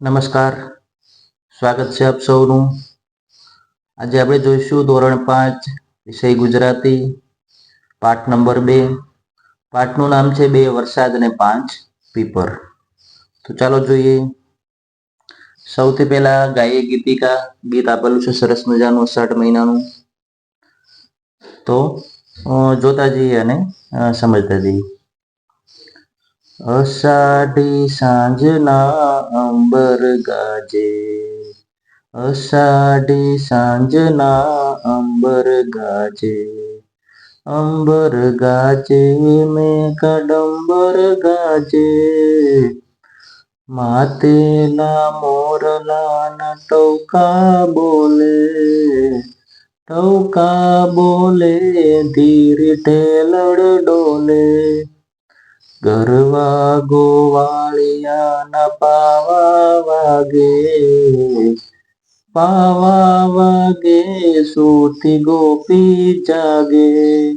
નમસ્કાર. સ્વાગત છે આપ સૌનું. આજે આપણે જોઈશું ધોરણ પાંચ, વિષય ગુજરાતી, પાઠ નંબર બે. પાઠનું નામ છે બે વરસાદ અને પાંચ પીપર. તો ચાલો જોઈએ. સૌથી પહેલા ગાયે ગીતિકા. ગીત આપેલું છે સરસ મજાનું અષાઢ મહિનાનું. તો જોતા જઈએ અને સમજતા જઈએ. અષાઢી સાંજના અંબર ગાજે. અષાઢી સાંજના અંબર ગાજે. અંબર ગાજે મેં કડંબર ગાજે. માતેલા મોરલાના ટૌકા બોલે. ટૌકા બોલે, ધીર ઠેલડ ડોલે. ગરવા ગોવાળિયાના પાવા વાગે. પાવા વાગે સુતી ગોપી જાગે.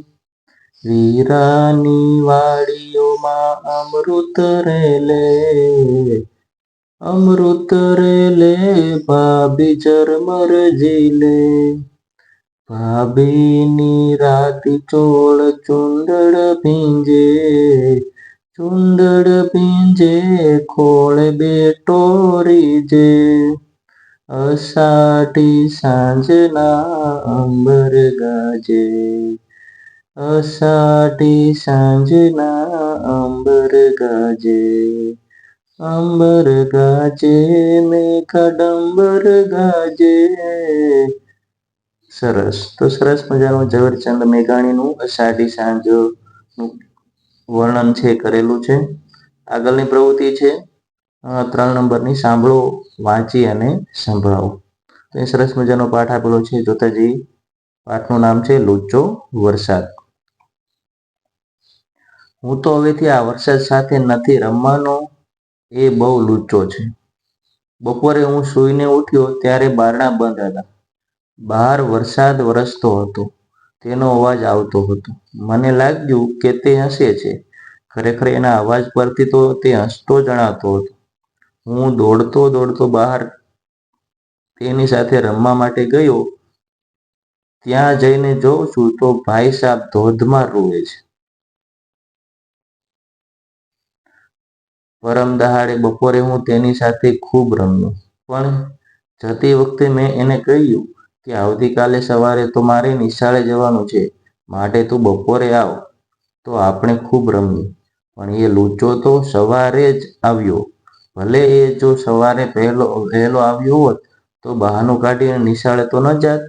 વીરાની વાડીઓમાં અમૃત રેલે. અમૃત રેલે, ભાભી ઝરમર લે ભાભીની રાતી ચોળ ચુંદડ ભીંજે. ચુંદડ પીંજે, ખોળે બેટો રીજે. અષાઢી સાંજના અંબર ગાજે. અષાઢી સાંજના અંબર ગાજે. અંબર ગાજે મેઘડંબર ગાજે. સરસ. તો સરસ મજાનું ઝવેરચંદ મેઘાણીનું અષાઢી સાંજનું વર્ણન છે, કરેલું છે. આગળની પ્રવૃત્તિ છે ત્રણ નંબરની સાંભળો, વાંચી અને સંભળાવો. તો એ સરસ મજાનો પાઠ આપેલો છે જોતા પાઠનું નામ છે લુચ્ચો વરસાદ. હું તો હવેથી આ વરસાદ સાથે નથી રમવાનો, એ બહુ લુચ્ચો છે. બપોરે હું સૂઈને ઉઠ્યો, ત્યારે બારણા બંધ હતા. બહાર વરસાદ વરસતો હતો. તેનો અવાજ આવતો હતો. મને લાગ્યું કે તે હસે છે. ખરેખર એના અવાજ પરથી તો તે હસતો જણાતો હતો. હું દોડતો દોડતો બહાર તેની સાથે રમવા માટે ગયો, ત્યાં જઈને જોઉં છું તો ભાઈ સાહેબ ધોધમાં રૂવે છે. પરમ દહાડે બપોરે હું તેની સાથે ખૂબ રમ્યો, પણ જતી વખતે મેં એને કહ્યું કે આવતીકાલે સવારે તો મારે નિશાળે જવાનું છે, માટે તું બપોરે આવ. તો આપણે ખૂબ રમી પણ એ લૂચો તો સવારે જ આવ્યો. ભલે એ જો સવારે પહેલો વહેલો આવ્યો હોત, તો બહાનું કાઢીને નિશાળે તો ન જાત.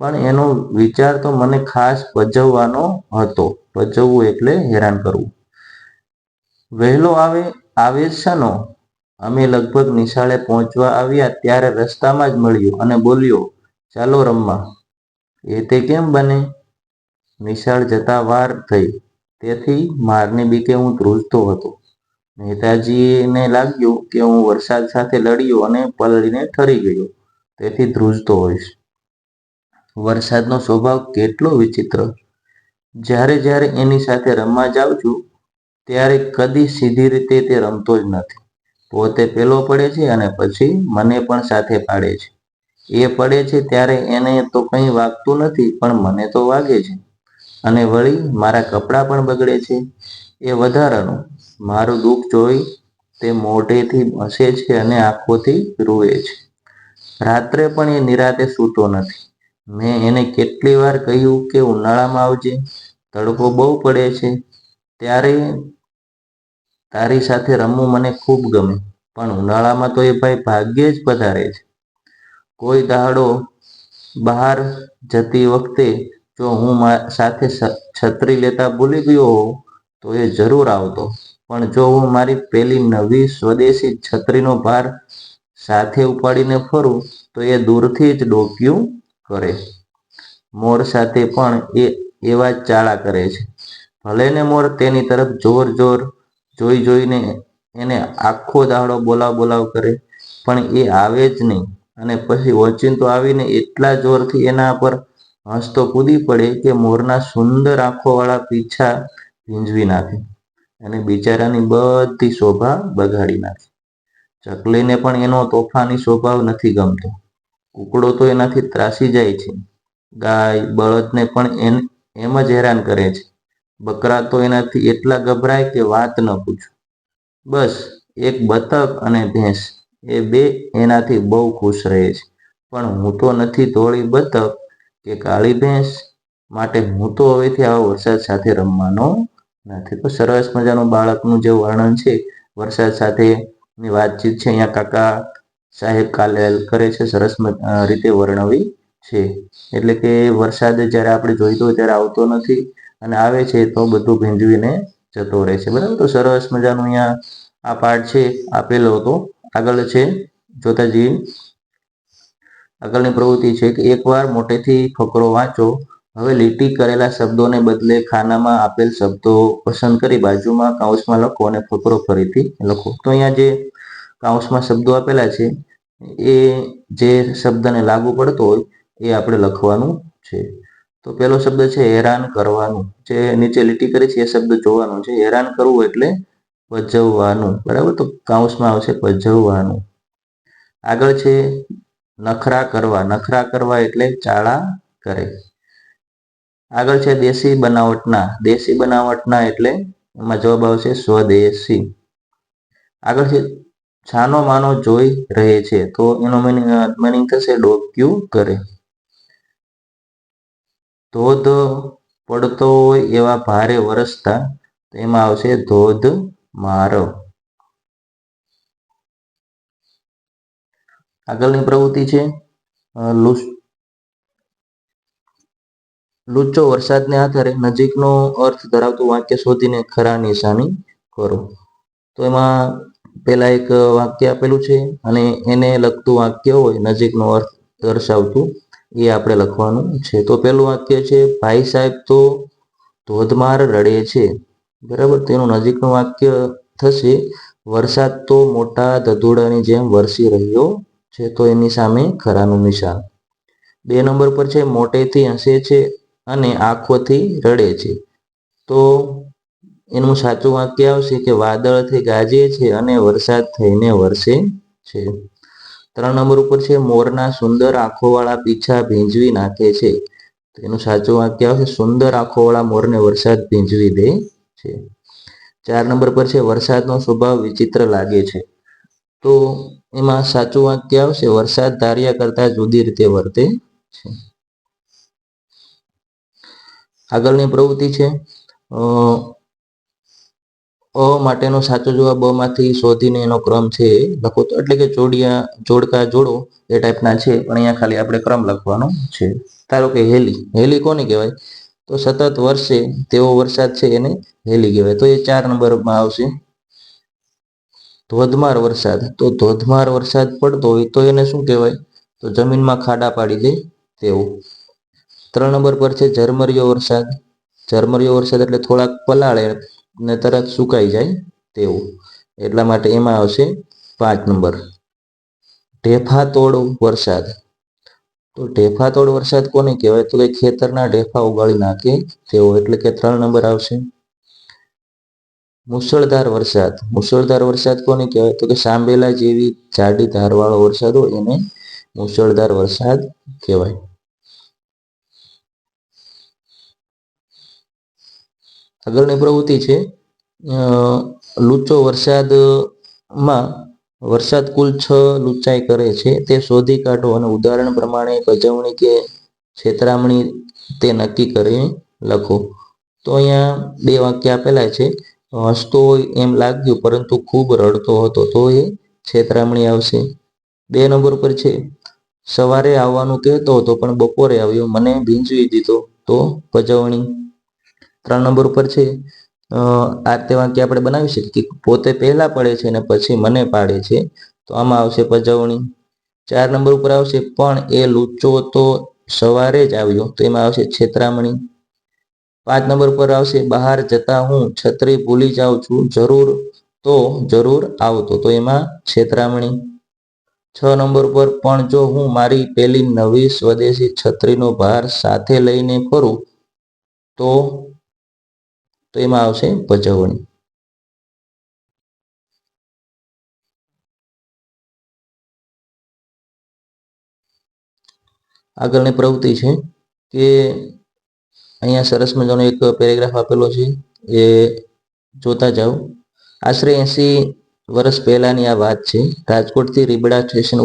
પણ એનો વિચાર તો મને ખાસ ભજવવાનો હતો. ભજવવું એટલે હેરાન કરવું. વહેલો આવે આવે શાનો? અમે લગભગ નિશાળે પહોંચવા આવ્યા ત્યારે રસ્તામાં જ મળ્યો અને બોલ્યો ચાલો રમવા. એ તે કેમ બને? નિશાળ જતા વાર થઈ. તેથી મારની બીકે હું ધ્રુજતો હતો. નેતાજીને લાગ્યું કે હું વરસાદ સાથે લડ્યો અને પલળીને ઠરી ગયો. તેથી ધ્રુજતો હોઈશ. વરસાદનો સ્વભાવ કેટલો વિચિત્ર. જ્યારે જ્યારે એની સાથે રમવા જાઉં છું, ત્યારે કદી સીધી રીતે તે રમતો જ નથી. પોતે પેલો પડે છે અને પછી મને પણ સાથે પાડે છે. એ પડે છે ત્યારે એને તો કંઈ વાગતું નથી, પણ મને તો વાગે છે. અને વળી મારા કપડાં પણ બગડે છે. એ વધારાનું. મારું દુઃખ જોઈ તે મોઢેથી હસે છે અને આંખોથી રૂવે છે. રાત્રે પણ એ નિરાતે સૂતો નથી. મેં એને કેટલી વાર કહ્યું કે ઉનાળામાં આવજે. તડકો બહુ પડે છે. ત્યારે તારી સાથે રમવું મને ખૂબ ગમે. પણ ઉનાળામાં તો એ ભાઈ ભાગ્યે જ પધારે છે. કોઈ દાડો બહાર જતી વખતે જો હું સાથે છત્રી લેતા ભૂલી ગયો હોઉં, તો એ જરૂર આવતો. પણ જો હું મારી પેલી નવી સ્વદેશી છત્રીનો ભાર સાથે ઉપાડીને ફરું, તો એ દૂરથી જ ડોક્યું કરે. મોર સાથે પણ એ, એવા ચાળા કરે છે. ભલે ને મોર તેની તરફ જોર જોર જોઈ જોઈને એને આખો દાડો બોલાવ બોલાવ કરે, પણ એ આવે જ નહીં. અને પછી ઓચિંતો આવીને એટલા જોરથી એના પર હસતો કૂદી પડે કે મોરના સુંદર આંખોવાળા પીછા ભીંજવી નાખે અને બિચારાની બધી શોભા બગાડી નાખે. ચકલીને પણ એનો તોફાની સ્વભાવ નથી ગમતો. કુકડો તો એનાથી ત્રાસી જાય છે. ગાય, બળદને પણ એમ જ હેરાન કરે છે. બકરા તો એનાથી એટલા ગભરાય કે વાત ન પૂછો. બસ એક બતક અને ભેંસ. એ બે એનાથી બહુ ખુશ રહે છે. પણ હું તો નથી ધોળી બતક કે કાળી ભેંસ માટે હું તો હવેથી આવા વરસાદ સાથે રમવાનો નથી. તો સરસ મજાનું બાળકનું જે વર્ણન છે, વરસાદ સાથેની વાતચીત છે, અહીંયા કાકા સાહેબ કાલે કરે છે, સરસ રીતે વર્ણવી છે. એટલે કે વરસાદ જ્યારે આપણે જોઈતો ત્યારે આવતો નથી અને આવે છે તો બધું ભીંજવીને જતો રહે છે. બરાબર? તો સરસ મજાનું અહીંયા આ પાઠ છે, આપેલો હતો. આગળ છે જોતા જઈએ આગળની પ્રવૃત્તિ છે કે એકવાર મોટેથી ફકરો વાંચો, હવે લીટી કરેલા શબ્દોને બદલે ખાનામાં આપેલ શબ્દો પસંદ કરી બાજુમાં કાઉન્સમાં લખો અને ફકરો ફરીથી લખો. તો અહીંયા જે કાઉન્સમાં શબ્દો આપેલા છે, એ જે શબ્દને લાગુ પડતો હોય, એ આપણે લખવાનું છે. તો પહેલો શબ્દ છે, હેરાન કરવાનું. જે નીચે લીટી કરી છે, એ શબ્દ જોવાનો છે. હેરાન કરવું એટલે પજવવાનું બરાબર? તો કાઉન્સમાં આવશે પજવવાનું આગળ છે નખરા કરવા. નખરા કરવા એટલે ચાળા કરે. આગળ છે દેશી બનાવટના. દેશી બનાવટના એટલે એમાં જવાબ આવશે સ્વદેશી. આગળ છે છાનો માનો જોઈ રહે છે. તો એનો મિનિંગ મિનિંગ થશે ડોક્યુ કરે. ધોધ પડતો હોય એવા ભારે વરસતા એમાં આવશે ધોધ મારો. આગળની પ્રવૃત્તિ છે લુચ્ચો વરસાદને આધારે નજીકનો અર્થ ધરાવતું વાક્ય શોધીને ખરા નિશાની કરો. તો એમાં પેલા એક વાક્ય આપેલું છે અને એને લગતું વાક્ય હોય, નજીકનો અર્થ દર્શાવતું, એ આપણે લખવાનું છે. તો પેલું વાક્ય છે, ભાઈ સાહેબ, તો ધોધમાર રડે છે. બરાબર તેનું નજીકનું વાક્ય થશે, વરસાદ તો મોટા ધધોડાની જેમ વરસી રહ્યો છે, તો એની સામે ખરાનું નિશાન. બે નંબર પર છે, મોટેથી હસે છે અને આંખોથી રડે છે. તો એનું સાચું વાક્ય આવશે કે, વાદળથી ગાજે છે અને વરસાદ થઈને વરસે છે. ત્રણ નંબર ઉપર છે, મોરના સુંદર આંખોવાળા પીછા ભીંજવી નાખે છે. તો એનું સાચું વાક્ય આવશે, સુંદર આંખોવાળા મોરને વરસાદ ભીંજવી દે છે. ચાર નંબર પર છે, વરસાદનો સ્વભાવ વિચિત્ર લાગે છે. તો એમાં સાચું વાક્ય આવશે? વરસાદ ધાર્યા કરતા જુદી રીતે વર્તે છે. આગળની પ્રવૃત્તિ છે, અ માટેનો સાચો જવાબમાંથી શોધીને એનો ક્રમ છે, લખો તો. એટલે કે જોડિયા જોડકા જોડો એ ટાઈપના છે, પણ અહીંયા ખાલી આપણે ક્રમ લખવાનો છે. ધારો કે હેલી. હેલી કોને કહેવાય? તો સતત વર્ષે તેવો વરસાદ છે એને હેલી કહેવાય. તો એ ચાર નંબરમાં આવશે. ધોધમાર વરસાદ. તો ધોધમાર વરસાદ પડતો હોય તો એને શું કહેવાય? તો જમીનમાં ખાડા પાડી દે તેવું. ત્રણ નંબર પર છે ઝરમરિયો વરસાદ. ઝરમરિયો વરસાદ એટલે થોડાક પલાળે ને તરત સુકાઈ જાય તેવું. એટલા માટે એમાં આવશે પાંચ નંબર. ઢેફા તોડ વરસાદ. તો ઢેફા તોડ વરસાદ કોને કહેવાય? તો કે ખેતરના ઢેફા ઉગાડી નાખે? તેવો એટલે કે ત્રણ નંબર આવશે. મુસળધાર વરસાદ. મુસળધાર વરસાદ કોને કહેવાય? તો કે સાંભેલા જેવી જાડી ધારવાળો વરસાદ હોય એને મુસળધાર વરસાદ કહેવાય. આગળની પ્રવૃત્તિ છે લૂચો વરસાદમાં વરસાદ કુલ છ લૂંચાઈ કરે છે. તે શોધી કાઢો અને ઉદાહરણ પ્રમાણે ગજવણી કે છેતરામણી તે નક્કી કરી લખો. તો અહીંયા બે વાક્ય આપેલા છે. હસતો હોય એમ લાગ્યું પરંતુ ખૂબ રડતો હતો તો એ છેતરામણી આવશે. બે નંબર પર છે. સવારે આવવાનું કહેતો હતો પણ બપોરે આવ્યો. મને ભીંજવી દીધો તો પજવણી ત્રણ નંબર ઉપર છે. આ તે વાક્ય આપણે બનાવી શકીએ કે પોતે પહેલા પડે છે અને પછી મને પાડે છે. તો આમાં આવશે પજવણી. ચાર નંબર ઉપર આવશે, પણ એ લૂચો તો સવારે જ આવ્યો. તો એમાં આવશે છેતરામણી. પાંચ નંબર પર આવશે, બહાર જતા હું છત્રી ભૂલી જાઉં છું, જરૂર તો જરૂર આવતો. તો એમાં છેતરામણી. છ નંબર પર પણ જો હું મારી પેલી નવી સ્વદેશી છત્રીનો ભાર સાથે લઈને ફરું, તો તો એમાં આવશે ભજવણી. આગળની પ્રવૃત્તિ છે કે અહીંયા સરસ મજાનો એક પેરેગ્રાફ આપેલો છે એ જોતા જાઓ. આશરે એસી વર્ષ પહેલાની આ વાત છે. રાજકોટથી રીબડા સ્ટેશન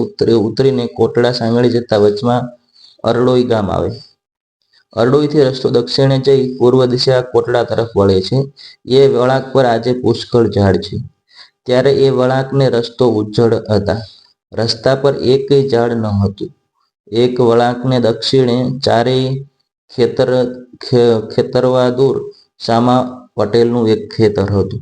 ઉતરીને કોટડા સાંગળી જતા વચમાં અરડોઈ ગામ આવે. અરડોઈથી રસ્તો દક્ષિણે જઈ પૂર્વ દિશા કોટડા તરફ વળે છે. એ વળાંક પર આજે પુષ્કળ ઝાડ છે. ત્યારે એ વળાંકને રસ્તો ઉજ્જડ હતા. રસ્તા પર એકેય ઝાડ ન હતું. એક વળાંકને દક્ષિણે ચારેય ખેતર ખેતરવા દૂર સામા પટેલનું એક ખેતર હતું.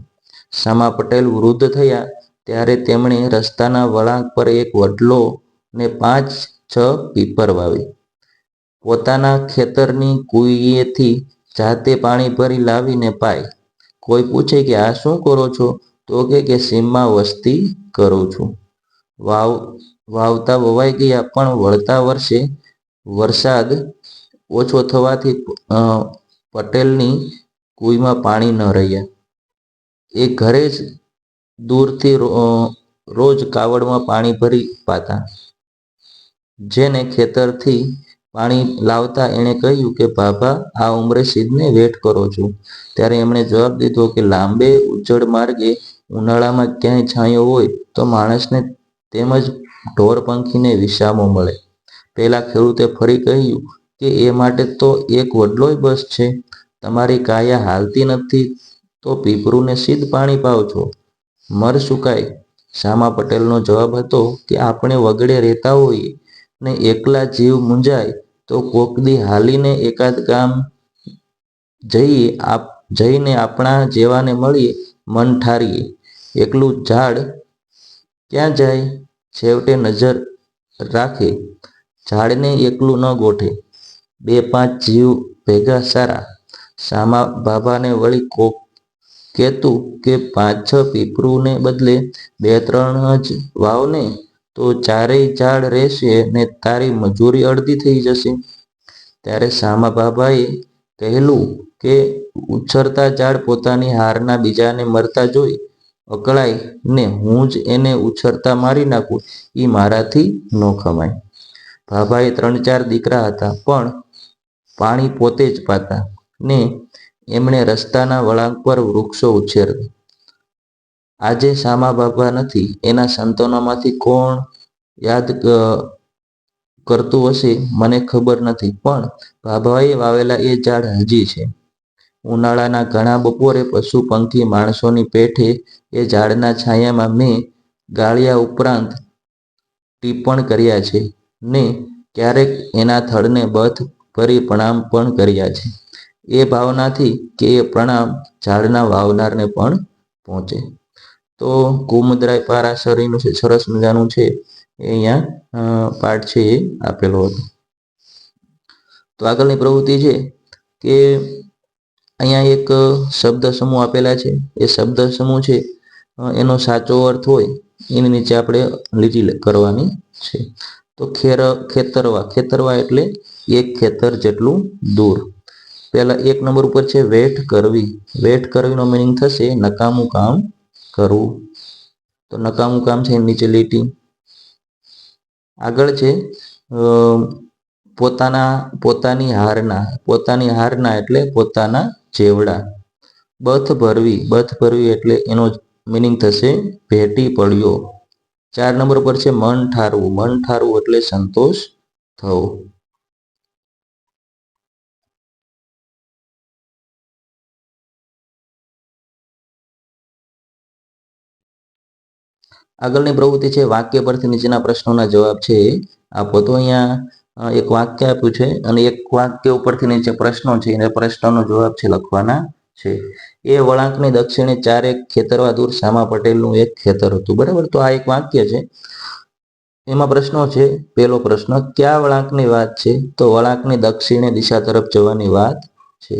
સામા પટેલ વૃદ્ધ થયા ત્યારે તેમણે રસ્તાના વળાંક પર એક વડલો ને પાંચ, છ પીપર વાવી. પોતાના ખેતરની કુઈએથી જાતે પાણી ભરી લાવીને પાય. કોઈ પૂછે કે, આ શું કરો છો? તો કે કે, સીમમાં વસ્તી કરું છું. વાવ, વાવતા વવાઈ ગયા, પણ વળતા વર્ષે વરસાદ ઓછો થવાથી પટેલની કુઈમાં પાણી ન રહ્યા. એ ઘરે જ દૂરથી રોજ કાવડમાં પાણી ભરી પાતા. જેને ખેતરથી પાણી લાવતા એણે કહ્યું કે, બાબા, આ ઉંમરે સિદ્ધને વેઠ કરો છો. ત્યારે એમણે જવાબ દીધો કે, લાંબે ઉજ્જડ માર્ગે ઉનાળામાં ક્યાંય છાંયો હોય તો માણસને તેમજ ઢોર પંખીને વિસામો મળે. પેલા ખેડૂતે ફરી કહ્યું કે, એ માટે તો એક વડલોય બસ છે. તમારી કાયા હાલતી નથી તો પીપરુને સિદ્ધ પાણી પાવ છો. મર સુકાય શામા પટેલનો જવાબ હતો કે, આપણે વગડે રહેતા હોઈએ. ને એકલા જીવ મૂંઝાય તો કોકદી હાલીને એકાદ ગામ જઈએ આપ, જઈને આપણા જેવાને મળીએ મન ઠારીએ. એકલું ઝાડ ક્યાં જાય? છેવટે નજર રાખે. ઝાડને એકલું ન ગોઠે. બે પાંચ જીવ ભેગા સારા. સામા બાબાને વળી કોક કહેતું કે પાંચ છ પીપરુને બદલે બે ત્રણ જ વાવને તો ચારેય ઝાડ રહેશે ને તારી મજૂરી અડધી થઈ જશે. ત્યારે શામા બાબાએ કહેલું કે, ઉછરતા ઝાડ પોતાની હારના બીજાને મરતા જોઈ, અકળાય ને હું જ એને ઉછરતા મારી નાખું એ મારાથી ન ખમાય. ભાભાએ ત્રણ ચાર દીકરા હતા, પણ પાણી પોતે જ પાતા ને એમણે રસ્તાના વળાંક પર વૃક્ષો ઉછેરતા. આજે શામા બાબા નથી, એના સંતોનામાંથી કોણ યાદ કરતું હશે મને ખબર નથી, પણ બાબાએ વાવેલા એ ઝાડ હજી છે. ઉનાળાના ઘણા બપોરે પશુ પંખી માણસોની પેઠે એ ઝાડના છાયામાં મેં ગાળિયા ઉપરાંત ટીપણ કર્યા છે ને ક્યારેક એના થડને બથ ભરી પ્રણામ પણ કર્યા છે. એ ભાવનાથી કે એ પ્રણામ ઝાડના વાવનારને પણ પહોંચે. તો કુમુદરાય પારાશરીનું છે, સરસ મજાનું છે. એ અહીંયા પાઠ છે એ આપેલો હતો. તો આગળની પ્રવૃત્તિ છે કે અહીંયા એક શબ્દ સમૂહ આપેલા છે. એ શબ્દ સમૂહ છે એનો સાચો અર્થ હોય, એની નીચે આપણે લીટી કરવાની છે. તો ખેર, ખેતરવા ખેતરવા એટલે એક ખેતર જેટલું દૂર. પહેલા એક નંબર ઉપર છે, વેઠ કરવી. વેઠ કરવીનો મિનિંગ થશે નકામું કામ કરવું તો નકામું કામ છે નીચે લીટી. આગળ છે પોતાના, પોતાની હારના પોતાની હારના એટલે પોતાના જેવડા. બથ ભરવી બથ ભરવી એટલે એનો મિનિંગ થશે ભેટી પડ્યો. ચાર નંબર પર છે મન ઠારવું મન ઠારવું એટલે સંતોષ થવો. આગળની પ્રવૃત્તિ છે, વાક્ય પરથી નીચેના પ્રશ્નોના જવાબ છે. આપો તો અહીંયા એક વાક્ય આપ્યું છે અને એક વાક્ય ઉપરથી નીચે પ્રશ્નો છે અને પ્રશ્નોનો જવાબ છે લખવાના છે. એ વળાંકની દક્ષિણે ચારેક ખેતરવા દૂર શામા પટેલનું એક ખેતર હતું. બરાબર? તો આ એક વાક્ય છે. એમાં પ્રશ્નો છે. પહેલો પ્રશ્ન, કયા વળાંકની વાત છે? તો વળાંકની દક્ષિણે દિશા તરફ જવાની વાત છે.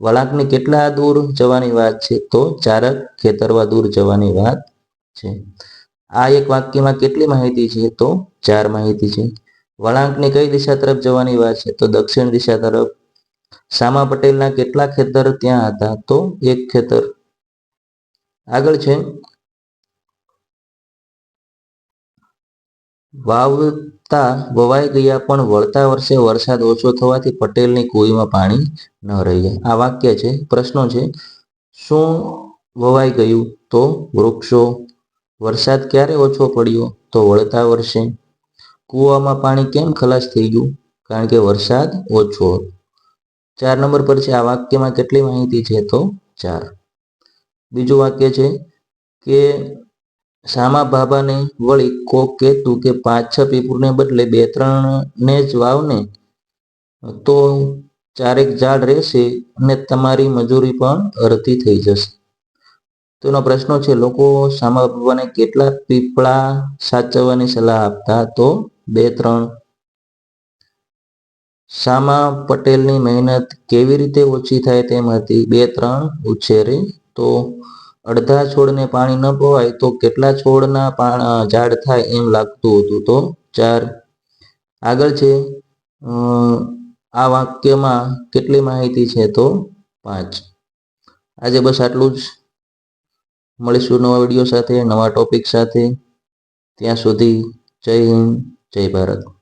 વળાંકની કેટલા દૂર જવાની વાત છે? તો ચારક ખેતરવા દૂર જવાની વાત છે. આ એક વાક્યમાં કેટલી માહિતી છે? તો ચાર માહિતી છે. વળાંકની કઈ દિશા તરફ જવાની વાત છે? તો દક્ષિણ દિશા તરફ. સામા પટેલના કેટલા ખેતર ત્યાં હતા? તો એક ખેતર. આગળ છે. વાવતા વવાઈ ગયા પણ વળતા વર્ષે વરસાદ ઓછો થવાથી પટેલની કુઈમાં પાણી ન રહ્યા આ વાક્ય છે. પ્રશ્નો છે. શું વવાઈ ગયું? તો વૃક્ષો. વરસાદ ક્યારે ઓછો પડ્યો તો વળતા વર્ષે? કૂવામાં પાણી કેમ ખલાસ થઈ ગયું? કારણ કે વરસાદ ઓછો ચાર નંબર પર છે આ વાક્યમાં કેટલી માહિતી છે તો ચાર. બીજું વાક્ય છે કે સામા બાબાને વળી કોક કહેતું કે પાંચ છ પીપુરને બદલે બે ત્રણ ને જ વાવને, તો ચારેક ઝાડ રહેશે અને તમારી મજૂરી પણ અડધી થઈ જશે. તો એનો પ્રશ્નો છે, લોકો શામા બાબાને કેટલા પીપળા સાચવવાની સલાહ આપતા? તો બે, ત્રણ. શામા પટેલની મહેનત કેવી રીતે ઓછી થાય તેમ હતી? બે, ત્રણ. ઉછેરે. તો, અડધા છોડને પાણી ન પવાય તો કેટલા છોડના ઝાડ થાય એમ લાગતું હતું? તો, ચાર. આગળ છે આ વાક્યમાં કેટલી માહિતી છે? તો, પાંચ. આજે બસ આટલું જ. મળીશું નવા વીડિયો સાથે નવા ટોપિક સાથે. ત્યાં સુધી જય હિન્દ જય ભારત.